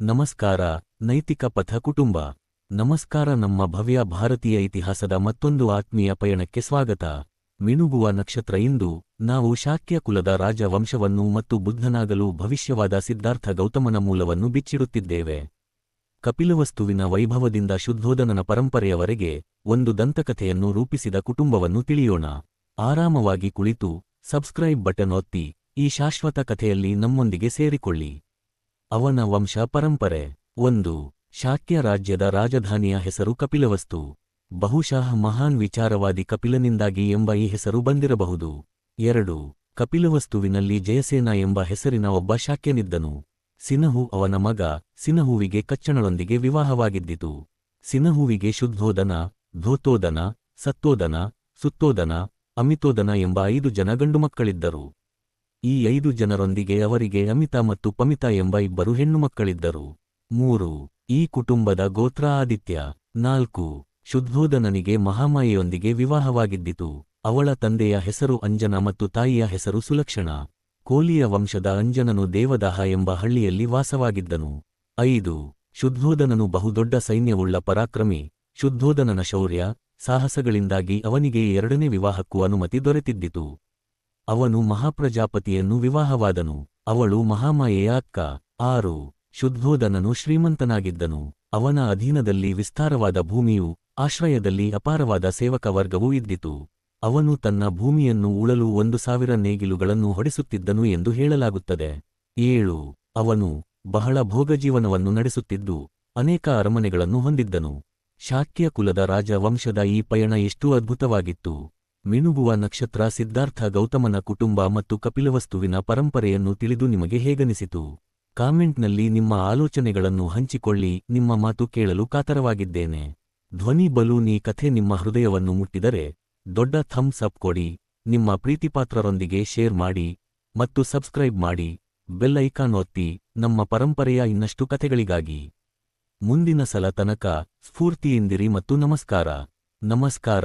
ನಮಸ್ಕಾರ, ನೈತಿಕ ಪಥ ಕುಟುಂಬ. ನಮಸ್ಕಾರ ನಮ್ಮ ಭವ್ಯ ಭಾರತೀಯ ಇತಿಹಾಸದ ಮತ್ತೊಂದು ಆತ್ಮೀಯ ಪಯಣಕ್ಕೆ ಸ್ವಾಗತ. ಮಿಣುಗುವ ನಕ್ಷತ್ರ ಇಂದು ನಾವು ಶಾಕ್ಯ ಕುಲದ ರಾಜವಂಶವನ್ನು ಮತ್ತು ಬುದ್ಧನಾಗಲು ಭವಿಷ್ಯವಾದ ಸಿದ್ಧಾರ್ಥ ಗೌತಮನ ಮೂಲವನ್ನು ಬಿಚ್ಚಿಡುತ್ತಿದ್ದೇವೆ. ಕಪಿಲವಸ್ತುವಿನ ವೈಭವದಿಂದ ಶುದ್ಧೋಧನನ ಪರಂಪರೆಯವರೆಗೆ ಒಂದು ದಂತಕಥೆಯನ್ನು ರೂಪಿಸಿದ ಕುಟುಂಬವನ್ನು ತಿಳಿಯೋಣ. ಆರಾಮವಾಗಿ ಕುಳಿತು, ಸಬ್ಸ್ಕ್ರೈಬ್ ಬಟನ್ ಒತ್ತಿ, ಈ ಶಾಶ್ವತ ಕಥೆಯಲ್ಲಿ ನಮ್ಮೊಂದಿಗೆ ಸೇರಿಕೊಳ್ಳಿ. ಅವನ ವಂಶ ಪರಂಪರೆ. ಒಂದು, ಶಾಕ್ಯ ರಾಜ್ಯದ ರಾಜಧಾನಿಯ ಹೆಸರು ಕಪಿಲವಸ್ತು. ಬಹುಶಃ ಮಹಾನ್ ವಿಚಾರವಾದಿ ಕಪಿಲನಿಂದಾಗಿ ಎಂಬ ಈ ಹೆಸರು ಬಂದಿರಬಹುದು. ಎರಡು, ಕಪಿಲವಸ್ತುವಿನಲ್ಲಿ ಜಯಸೇನ ಎಂಬ ಹೆಸರಿನ ಒಬ್ಬ ಶಾಕ್ಯನಿದ್ದನು. ಸಿನಹು ಅವನ ಮಗ, ಸಿನಹುವಿಗೆ ಕಚ್ಚಣಳೊಂದಿಗೆ ವಿವಾಹವಾಗಿದ್ದಿತು. ಸಿನಹುವಿಗೆ ಶುದ್ಧೋದನ, ಧೋತೋದನ, ಸತ್ತೋದನ, ಸುತ್ತೋದನ, ಅಮಿತೋದನ ಎಂಬ ಐದು ಜನ ಗಂಡುಮಕ್ಕಳಿದ್ದರು. ಈ ಐದು ಜನರೊಂದಿಗೆ ಅವರಿಗೆ ಅಮಿತಾ ಮತ್ತು ಪಮಿತಾ ಎಂಬ ಇಬ್ಬರು ಹೆಣ್ಣುಮಕ್ಕಳಿದ್ದರು. ಮೂರು, ಈ ಕುಟುಂಬದ ಗೋತ್ರ ಆದಿತ್ಯ. ನಾಲ್ಕು, ಶುದ್ಧೋಧನನಿಗೆ ಮಹಾಮಾಯೆಯೊಂದಿಗೆ ವಿವಾಹವಾಗಿದ್ದಿತು. ಅವಳ ತಂದೆಯ ಹೆಸರು ಅಂಜನ ಮತ್ತು ತಾಯಿಯ ಹೆಸರು ಸುಲಕ್ಷಣ. ಕೋಲಿಯ ವಂಶದ ಅಂಜನನು ದೇವದಾಹ ಎಂಬ ಹಳ್ಳಿಯಲ್ಲಿ ವಾಸವಾಗಿದ್ದನು. ಐದು, ಶುದ್ಧೋಧನನು ಬಹುದೊಡ್ಡ ಸೈನ್ಯವುಳ್ಳ ಪರಾಕ್ರಮಿ. ಶುದ್ಧೋಧನನ ಶೌರ್ಯ, ಸಾಹಸಗಳಿಂದಾಗಿ ಅವನಿಗೆ ಎರಡನೇ ವಿವಾಹಕ್ಕೂ ಅನುಮತಿ ದೊರೆತಿದ್ದಿತು. ಅವನು ಮಹಾಪ್ರಜಾಪತಿಯನ್ನು ವಿವಾಹವಾದನು. ಅವಳು ಮಹಾಮಾಯೆಯ ಅಕ್ಕ. ಆರು, ಶುದ್ಧೋಧನನು ಶ್ರೀಮಂತನಾಗಿದ್ದನು. ಅವನ ಅಧೀನದಲ್ಲಿ ವಿಸ್ತಾರವಾದ ಭೂಮಿಯು, ಆಶ್ರಯದಲ್ಲಿ ಅಪಾರವಾದ ಸೇವಕ ವರ್ಗವೂ ಇದ್ದಿತು. ಅವನು ತನ್ನ ಭೂಮಿಯನ್ನು ಉಳಲು ಒಂದು ಸಾವಿರ ನೇಗಿಲುಗಳನ್ನು ಹೊಡೆಸುತ್ತಿದ್ದನು ಎಂದು ಹೇಳಲಾಗುತ್ತದೆ. ಏಳು, ಅವನು ಬಹಳ ಭೋಗಜೀವನವನ್ನು ನಡೆಸುತ್ತಿದ್ದು, ಅನೇಕ ಅರಮನೆಗಳನ್ನು ಹೊಂದಿದ್ದನು. ಶಾಕ್ಯ ಕುಲದ ರಾಜ ವಂಶದ ಈ ಪಯಣ ಎಷ್ಟು ಅದ್ಭುತವಾಗಿತ್ತು. ಮಿಣುಗುವ ನಕ್ಷತ್ರ ಸಿದ್ಧಾರ್ಥ ಗೌತಮನ ಕುಟುಂಬ ಮತ್ತು ಕಪಿಲವಸ್ತುವಿನ ಪರಂಪರೆಯನ್ನು ತಿಳಿದು ನಿಮಗೆ ಹೇಗನಿಸಿತು? ಕಾಮೆಂಟ್ನಲ್ಲಿ ನಿಮ್ಮ ಆಲೋಚನೆಗಳನ್ನು ಹಂಚಿಕೊಳ್ಳಿ, ನಿಮ್ಮ ಮಾತು ಕೇಳಲು ಕಾತರವಾಗಿದ್ದೇನೆ. ಧ್ವನಿ ಬಲೂನಿ ಕಥೆ ನಿಮ್ಮ ಹೃದಯವನ್ನು ಮುಟ್ಟಿದರೆ, ದೊಡ್ಡ ಥಮ್ಸ್ ಅಪ್ ಕೊಡಿ, ನಿಮ್ಮ ಪ್ರೀತಿಪಾತ್ರರೊಂದಿಗೆ ಶೇರ್ ಮಾಡಿ ಮತ್ತು ಸಬ್ಸ್ಕ್ರೈಬ್ ಮಾಡಿ ಬೆಲ್ ಐಕಾನ್ ಒತ್ತಿ ನಮ್ಮ ಪರಂಪರೆಯ ಇನ್ನಷ್ಟು ಕಥೆಗಳಿಗಾಗಿ. ಮುಂದಿನ ಸಲ ತನಕ ಸ್ಫೂರ್ತಿಯಿಂದಿರಿ ಮತ್ತು ನಮಸ್ಕಾರ. ನಮಸ್ಕಾರ.